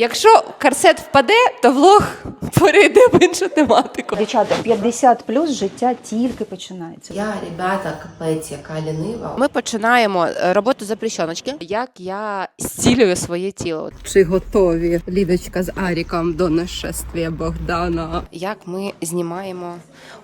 Якщо корсет впаде, то влог перейде в іншу тематику. Дівчата, 50 плюс життя тільки починається. Я, ребята, капець, яка лінива. Ми починаємо е, роботу запрещеночки. Як я зцілюю своє тіло. Чи готові Лідочка з Аріком до нашествия Богдана? Як ми знімаємо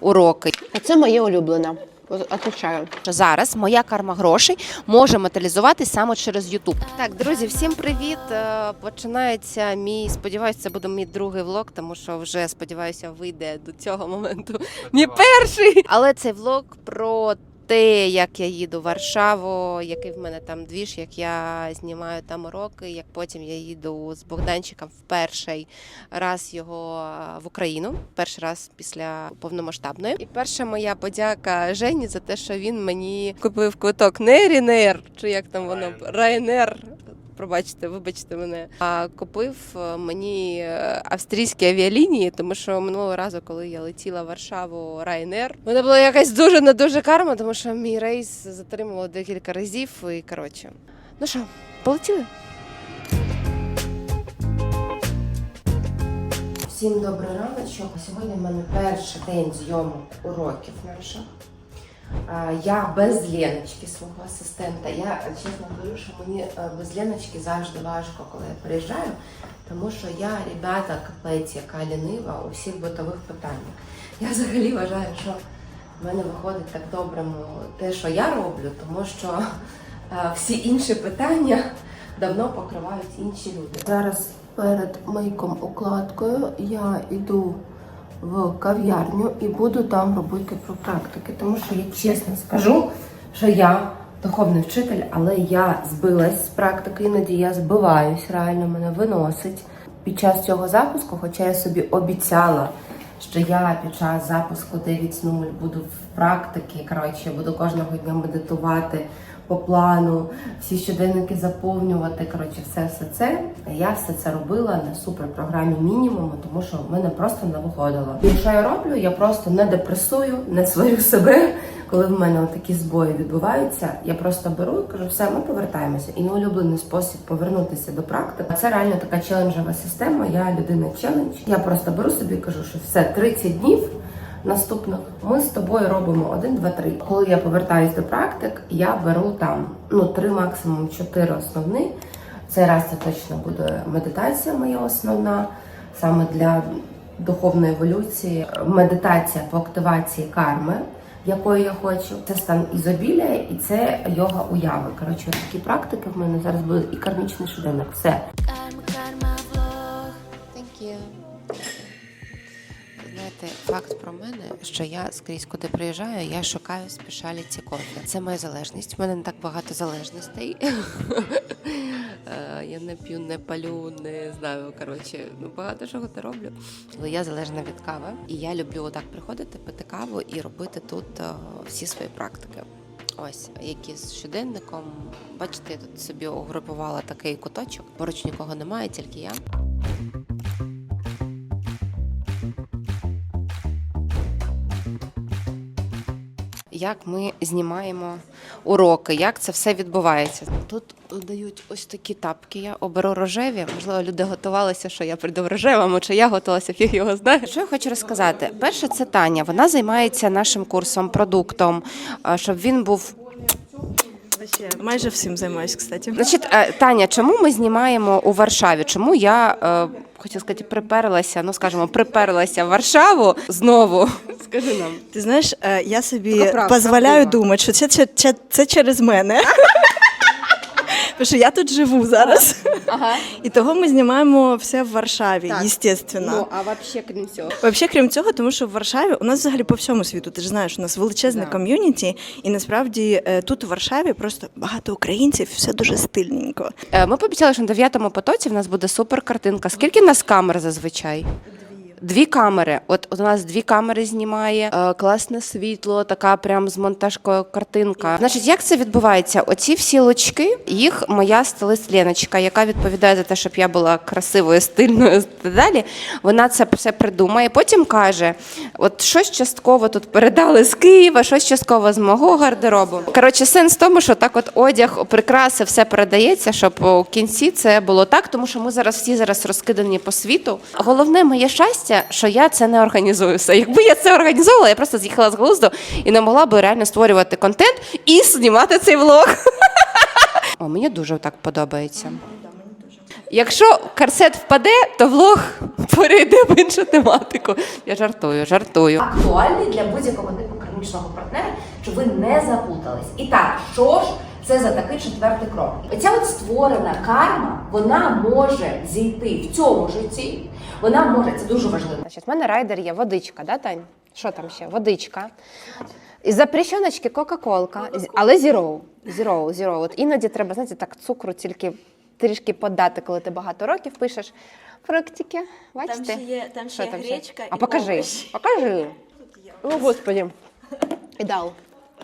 уроки. Це моє улюблене. Отвечаю. Що зараз моя карма грошей може матеріалізуватись саме через Ютуб. Так, друзі, всім привіт! Е, Починається мій. Сподіваюся, це буде мій другий влог, тому що вже сподіваюся, вийде до цього моменту мій перший. Але цей влог про те, як я їду в Варшаву, який в мене там двіж, як я знімаю там уроки, як потім я їду з Богданчиком в перший раз його в Україну, перший раз після повномасштабної. І перша моя подяка Жені за те, що він мені купив квиток не Рінер, чи як там воно Райнер. Пробачте, вибачте мене. А купив е, мені е, австрійські авіалінії, тому що минулого разу, коли я летіла в Варшаву в мене була якась дуже не дуже карма, тому що мій рейс затримувало декілька разів. І коротше, ну що, полетіли? Всім добрий раночок. Сьогодні в мене перший день зйомок уроків наших. Я без Леночки, свого асистента. Я чесно говорю, що мені е, без Леночки завжди важко, коли я приїжджаю, тому що я, ребята, капець, яка лінива у всіх битових питаннях. Я взагалі вважаю, що в мене виходить так добре те, що я роблю, тому що е, всі інші питання давно покривають інші люди. Зараз перед мийком укладкою я йду в кав'ярню і буду там робити про практики, тому що я чесно скажу, що я духовний вчитель, але я збилась з практики, іноді я збиваюсь, реально мене виносить. Під час цього запуску, хоча я собі обіцяла, що я під час запуску 9.0 буду в практиці, коротше, буду кожного дня медитувати по плану, всі щоденники заповнювати. Коротше, все все це. Я все це робила на суперпрограмі мінімуму, тому що в мене просто не виходило. І що я роблю? Я просто не депресую, не сварю себе. Коли в мене такі збої відбуваються, я просто беру і кажу, все, ми повертаємося. І мій улюблений спосіб повернутися до практики. Це реально така челенджова система. Я людина челендж. Я просто беру собі і кажу, що все 30 днів. Наступних ми з тобою робимо один, два, три. Коли я повертаюсь до практик, я беру там ну три, максимум чотири основні. Цей раз це точно буде медитація моя основна, саме для духовної еволюції. Медитація по активації карми, якої я хочу. Це стан ізобілія і це йога уяви. Коротше, такі практики в мене зараз будуть і кармічний щоденник. Все. Thank you. Знаєте, факт про мене, що я скрізь куди приїжджаю, я шукаю спешаліті кофе. Це моя залежність. У мене не так багато залежностей. Е, Я не п'ю, не палю, не знаю. Коротше, ну багато чого не роблю. Але я залежна від кави. І я люблю отак приходити, пити каву і робити тут е, всі свої практики. Ось, які з щоденником. Бачите, я тут собі угрупувала такий куточок. Поруч нікого немає, тільки я. Як ми знімаємо уроки, як це все відбувається. Тут дають ось такі тапки. Я оберу рожеві. Можливо, люди готувалися, що я прийду в рожевому, чи я готувалася, фіг його знає. Що я хочу розказати? Перше, це Таня. Вона займається нашим курсом, продуктом, щоб він був. Вообще, майже всім займаюся, кстати. Значить, е, Таня, чому ми знімаємо у Варшаві? Чому я е, хотіла сказати, приперлася, ну скажімо, приперлася в Варшаву знову? Скажи нам. Ти знаєш, е, я собі дозволяю думати, що це, це, це, це через мене. Тому що я тут живу зараз. Ага. І того ми знімаємо все в Варшаві, естественно. Ну, а взагалі, крім цього. Взагалі, крім цього, тому що в Варшаві у нас взагалі по всьому світу, ти ж знаєш, у нас величезне Да. ком'юніті, і насправді е, тут у Варшаві просто багато українців, все дуже стильненько. Е, Ми пообіцяли, що на дев'ятому потоці в нас буде супер картинка. Скільки в нас камер зазвичай? Дві камери. От у нас дві камери знімає, е, класне світло, така прям з монтажкою картинка. Значить, як це відбувається? Оці всі лучки, їх моя стилист Леночка, яка відповідає за те, щоб я була красивою, стильною і далі. Вона це все придумає. Потім каже: от щось частково тут передали з Києва, щось частково з мого гардеробу. Коротше, сенс в тому, що так, от одяг, прикраси, все передається, щоб у кінці це було так, тому що ми зараз всі зараз розкидані по світу. Головне моє щастя, що я це не організую все. Якби я це організовувала, я просто з'їхала з глузду і не могла би реально створювати контент і знімати цей влог. О, мені дуже так подобається. Якщо корсет впаде, то влог перейде в іншу тематику. Я жартую, жартую. актуальний для будь-якого типу кармічного партнера, щоб ви не заплутались. І так, що ж це за такий четвертий крок? Оця от створена карма, вона може зійти в цьому житті. Вона може, це дуже важливо. Значить, в мене райдер є водичка, да, Тань? Що там ще? Водичка. І запрещеночки Кока-Колка, але зіроу. Зіроу, зіроу. От іноді треба, знаєте, так цукру тільки трішки подати, коли ти багато років пишеш. Фруктики, бачите? Там ще є, там ще там гречка А і покажи, овочі. покажи. О, Господи. Ідеал.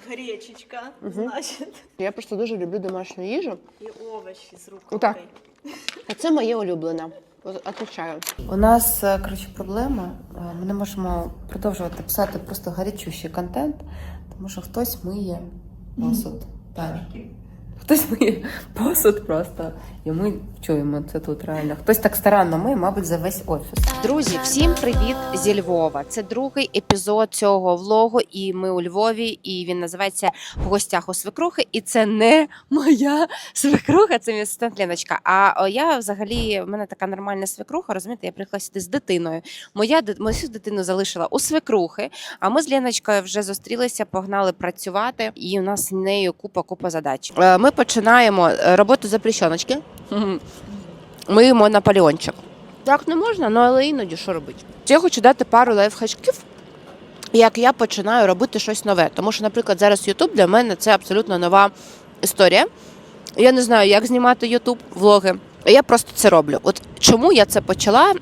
Гречечка, значить, Я просто дуже люблю домашню їжу. і овочі з рукою. Отак. А це моє улюблене. От- Отвечаю. У нас е, коротше проблема. Е, Ми не можемо продовжувати писати просто гарячущий контент, тому що хтось миє посуд. Таня. Хтось миє посуд просто. І ми чуємо це тут реально. Хтось так старанно миє, мабуть, за весь офіс. Друзі, всім привіт зі Львова. Це другий епізод цього влогу, і ми у Львові, і він називається в гостях у свекрухи. І це не моя свекруха, це мій асистент Леночка. А я взагалі в мене така нормальна свекруха. Розумієте, я приїхала сюди з дитиною. Моя мою дитину залишила у свекрухи. А ми з Леночкою вже зустрілися, погнали працювати, і у нас з нею купа купа задач. Е, Ми починаємо е, роботу запрещеночки. Миємо Наполеончик. Так не можна, ну але іноді що робити? Я хочу дати пару лайфхачків, як я починаю робити щось нове. Тому що, наприклад, зараз YouTube для мене це абсолютно нова історія. Я не знаю, як знімати YouTube влоги. Я просто це роблю. От чому я це почала,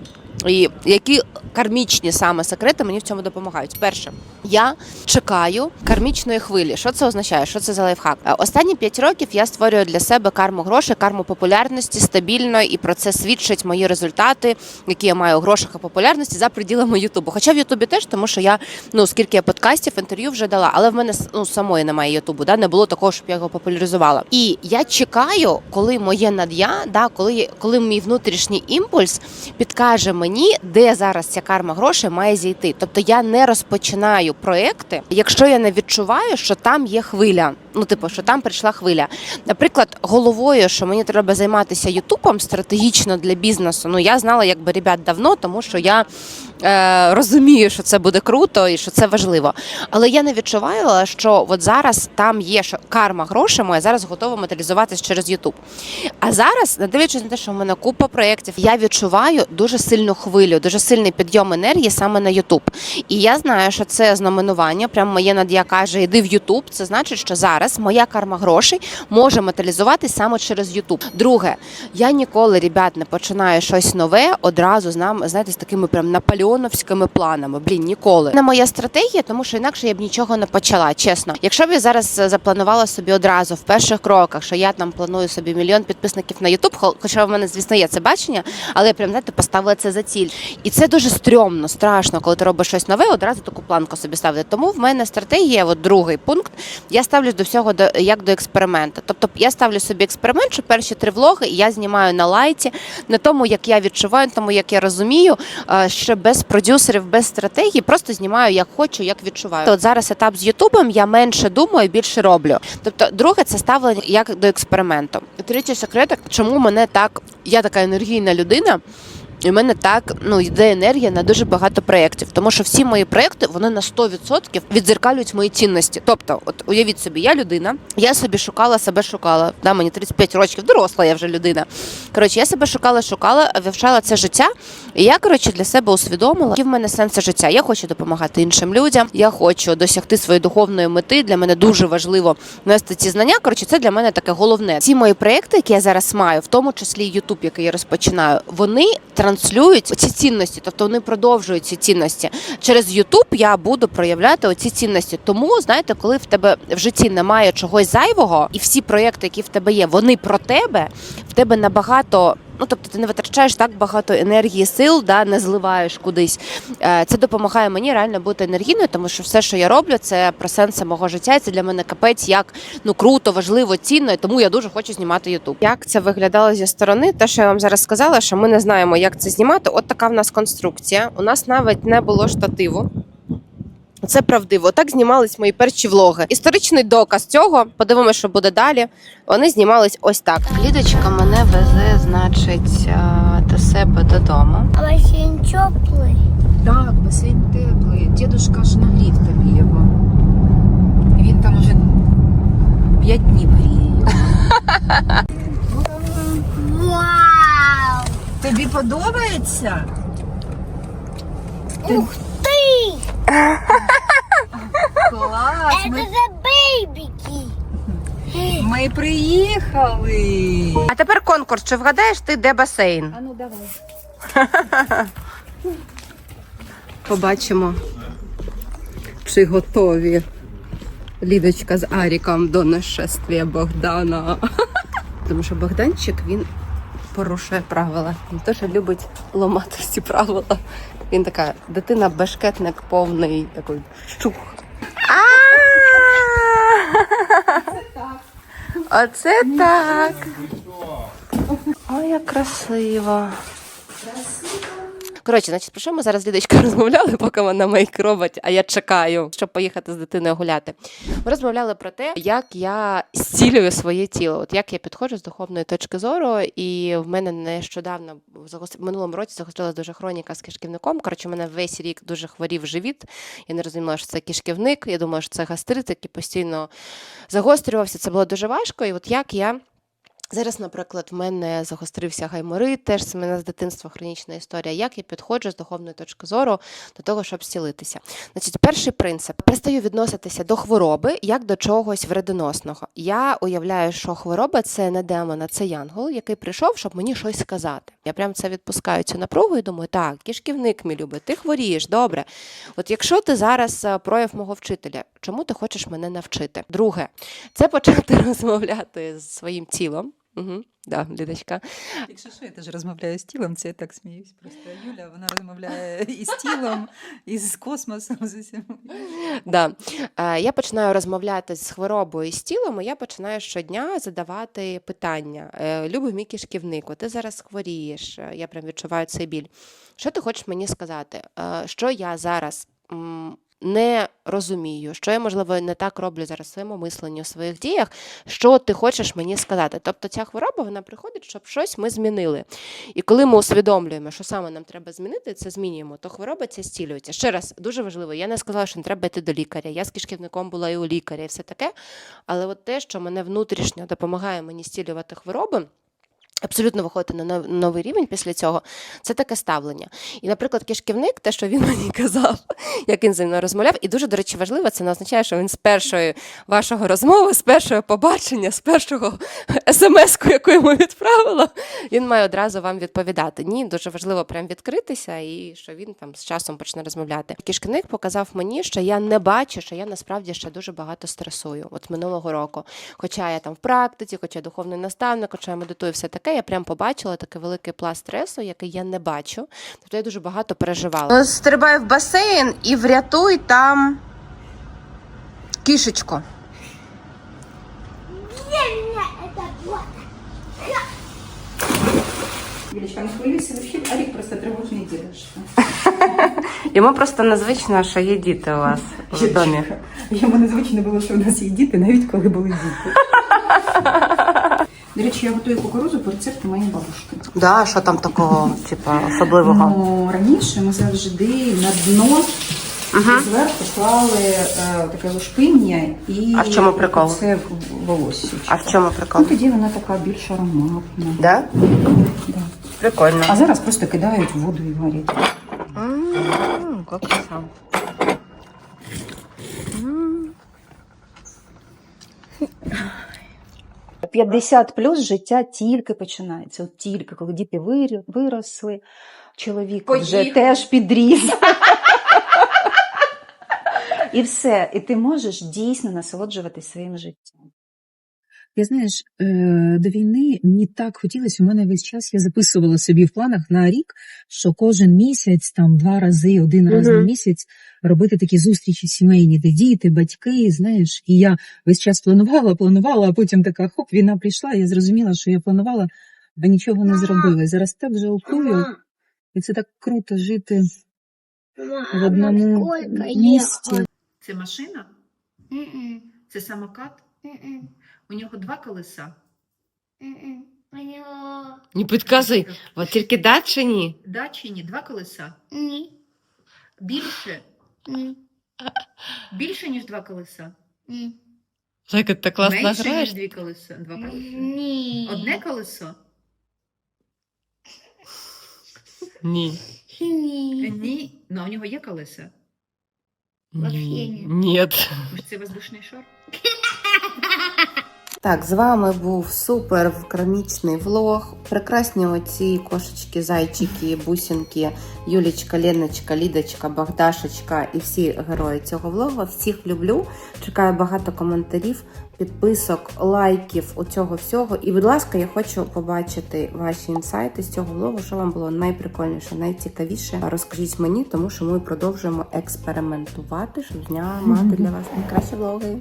і які кармічні саме секрети мені в цьому допомагають. Перше, я чекаю кармічної хвилі. Що це означає? Що це за лайфхак? Е, Останні 5 років я створюю для себе карму грошей, карму популярності стабільно, і про це свідчать мої результати, які я маю у грошах і популярності за приділами Ютубу. Хоча в Ютубі теж, тому що я ну скільки я подкастів, інтерв'ю вже дала, але в мене ну самої немає Ютубу. Да, не було такого, щоб я його популяризувала. І я чекаю, коли моє над'я, да, коли, коли мій внутрішній імпульс підкаже мені, де зараз ця карма грошей має зійти. Тобто я не розпочинаю проекти, якщо я не відчуваю, що там є хвиля. Ну, типу, що там прийшла хвиля. Наприклад, головою, що мені треба займатися Ютубом стратегічно для бізнесу. Ну я знала, якби ребят давно, тому що я е, розумію, що це буде круто і що це важливо. Але я не відчувала, що от зараз там є що карма грошей моя зараз готова матеріалізуватись через Ютуб. А зараз, не дивлячись на те, що в мене купа проєктів, я відчуваю дуже сильну хвилю, дуже сильний підйом енергії саме на Ютуб. І я знаю, що це знаменування. Прямо моє надія каже: йди в Ютуб. Це значить, що зараз моя карма грошей може матеріалізуватись саме через Ютуб. Друге, я ніколи, ребят, не починаю щось нове одразу з нами, знаєте, з такими прям наполеоновськими планами. Блін, ніколи. Не моя стратегія, тому що інакше я б нічого не почала. Чесно, якщо б я зараз е, запланувала собі одразу в перших кроках, що я там планую собі мільйон підписників на Ютуб, хоча в мене, звісно, є це бачення, але я прям знаєте, поставила це за ціль. І це дуже стрьомно, страшно, коли ти робиш щось нове, одразу таку планку собі ставити. Тому в мене стратегія, от другий пункт, я ставлю до всього до як до експерименту. Тобто я ставлю собі експеримент, що перші три влоги я знімаю на лайті, на тому, як я відчуваю, тому, як я розумію, ще без продюсерів, без стратегії, просто знімаю як хочу, як відчуваю. От зараз етап з Ютубом я менше думаю, більше роблю. Тобто, друге, це ставлення як до експерименту. Третій секрет, чому мене так, я така енергійна людина. І в мене так ну йде енергія на дуже багато проєктів, тому що всі мої проєкти вони на 100% відзеркалюють мої цінності. Тобто, от уявіть собі, я людина, я собі шукала себе, шукала. Да, мені 35 років, доросла я вже людина. Коротше, я себе шукала, шукала, вивчала це життя. І я коротше для себе усвідомила, які в мене сенси життя. Я хочу допомагати іншим людям. Я хочу досягти своєї духовної мети. Для мене дуже важливо нести ці знання. Коротше, це для мене таке головне. Ці мої проєкти, які я зараз маю, в тому числі Ютуб, який я розпочинаю, вони транслюють ці цінності, тобто вони продовжують ці цінності. Через Ютуб я буду проявляти оці цінності. Тому знаєте, коли в тебе в житті немає чогось зайвого, і всі проєкти, які в тебе є, вони про тебе, в тебе набагато. Ну, тобто ти не витрачаєш так багато енергії, сил, да, не зливаєш кудись. Е, Це допомагає мені реально бути енергійною, тому що все, що я роблю, це про сенс мого життя. Це для мене капець як ну круто, важливо, цінно. І тому я дуже хочу знімати Ютуб. Як це виглядало зі сторони? Те, що я вам зараз сказала, що ми не знаємо, як це знімати. От така в нас конструкція. У нас навіть не було штативу. Це правдиво. Так знімались мої перші влоги. Історичний доказ цього. Подивимося, що буде далі. Вони знімались ось так. Лідочка мене везе, значить, е, до себе додому. А басейн теплий. Так, басейн теплий. Дідушка ж нагрів тобі його. Він там уже п'ять днів гріє. Вау! Тобі подобається? Ух ты! Клас! Это Ми, за бейбики. ми приїхали. А тепер конкурс. Чи вгадаєш ти, де басейн? А ну давай. Побачимо, чи готові Лідочка з Аріком до нашествия Богдана. Тому що Богданчик він порушує правила. Він теж любить ламати всі правила. Він така дитина бешкетник повний такий щух. Оце так. Ой, як красиво. Коротше, значить, про що ми зараз з Лідочкою розмовляли, поки вона мейк робить, а я чекаю, щоб поїхати з дитиною гуляти. Ми розмовляли про те, як я зцілюю своє тіло, от як я підходжу з духовної точки зору, і в мене нещодавно в минулому році загострилась дуже хроніка з кишківником. Коротше, мене весь рік дуже хворів живіт. Я не розуміла, що це кишківник. Я думала, що це гастрит, який постійно загострювався. Це було дуже важко. І от як я. Зараз, наприклад, в мене загострився гайморит, теж це мене з дитинства хронічна історія. Як я підходжу з духовної точки зору до того, щоб зцілитися? Значить, перший принцип перестаю відноситися до хвороби як до чогось вредоносного. Я уявляю, що хвороба це не демон, а це янгол, який прийшов, щоб мені щось сказати. Я прям це відпускаю цю напругу і думаю, так, кишківник мій любить, ти хворієш, добре. От якщо ти зараз е, прояв мого вчителя, чому ти хочеш мене навчити? Друге, це почати розмовляти з своїм тілом. Угу, да, Лідочка. Якщо що, я теж розмовляю з тілом, це я так сміюсь. Просто Юля вона розмовляє і з тілом, і з космосом. З усім. Да. Я починаю розмовляти з хворобою і з тілом, і я починаю щодня задавати питання. Е, Любий мій кишківнику, ти зараз хворієш, е, я прям відчуваю цей біль. Що ти хочеш мені сказати? Е, Що я зараз не розумію, що я, можливо, не так роблю зараз в своєму мисленні, у своїх діях, що ти хочеш мені сказати? Тобто ця хвороба вона приходить, щоб щось ми змінили. І коли ми усвідомлюємо, що саме нам треба змінити, це змінюємо, то хвороба ця зцілюється. Ще раз, дуже важливо, я не сказала, що не треба йти до лікаря. Я з кишківником була і у лікаря, і все таке. Але от те, що мене внутрішньо допомагає мені зцілювати хвороби. Абсолютно виходити на нов- новий рівень після цього, це таке ставлення. І, наприклад, кишківник, те, що він мені казав, як він зі мною розмовляв, і дуже, до речі, важливо, це не означає, що він з першої вашого розмови, з першого побачення, з першого смс-ку, яку йому відправила, він має одразу вам відповідати. Ні, дуже важливо прям відкритися і що він там з часом почне розмовляти. Кишківник показав мені, що я не бачу, що я насправді ще дуже багато стресую. От минулого року. Хоча я там в практиці, хоча я духовний наставник, хоча я медитую, все таке, я прям побачила такий великий пласт стресу, який я не бачу. Тобто я дуже багато переживала. Стрибай в басейн і врятуй там кішечку. Юлечка, хвилюйся, Арік просто тривожний дідушка. Йому просто незвично, що є діти у вас в домі. Йому незвично було, що у нас є діти, навіть коли були діти. До речі, я готую кукурузу по рецепту моєї бабушки. Да, що там такого, типа, особливого? Ну, раніше ми завжди на дно і зверху клали е, таке лушпиння і А в чому прикол? це волосся. А в чому Ну, прикол? тоді вона така більш ароматна. Да? Да. Прикольно. А зараз просто кидають в воду і варять. М, Как краса. 50 плюс життя тільки починається. От тільки коли діти виросли, чоловік вже теж підріс. І все, і ти можеш дійсно насолоджуватись своїм життям. Я знаєш, е, до війни мені так хотілося. У мене весь час я записувала собі в планах на рік, що кожен місяць, там два рази, один раз на місяць робити такі зустрічі сімейні, де діти, батьки, знаєш. І я весь час планувала, планувала, а потім така хоп, війна прийшла. Я зрозуміла, що я планувала, а нічого не зробила. Зараз так жалкую, і це так круто жити в одному місті. Це машина? Це самокат? У нього два колеса. Не підказуй, от тільки да чи ні? Да чи ні? Два колеса. Більше. Більше, ніж два колеса. Жека, ти класно Менше, граєш. ніж дві колеса. Два колеса. Одне колесо? Ні. Ні. Ну, а у нього є колеса. Ні. Ні. Може, це воздушний шар? Так, з вами був супер кармічний влог. Прекрасні оці кошечки, зайчики, бусинки, Юлічка, Леночка, Лідочка, Богдашечка і всі герої цього влогу. Всіх люблю. Чекаю багато коментарів, підписок, лайків у цього всього. І, будь ласка, я хочу побачити ваші інсайти з цього влогу, що вам було найприкольніше, найцікавіше. Розкажіть мені, тому що ми продовжуємо експериментувати, щоб дня мати для вас найкращі влоги.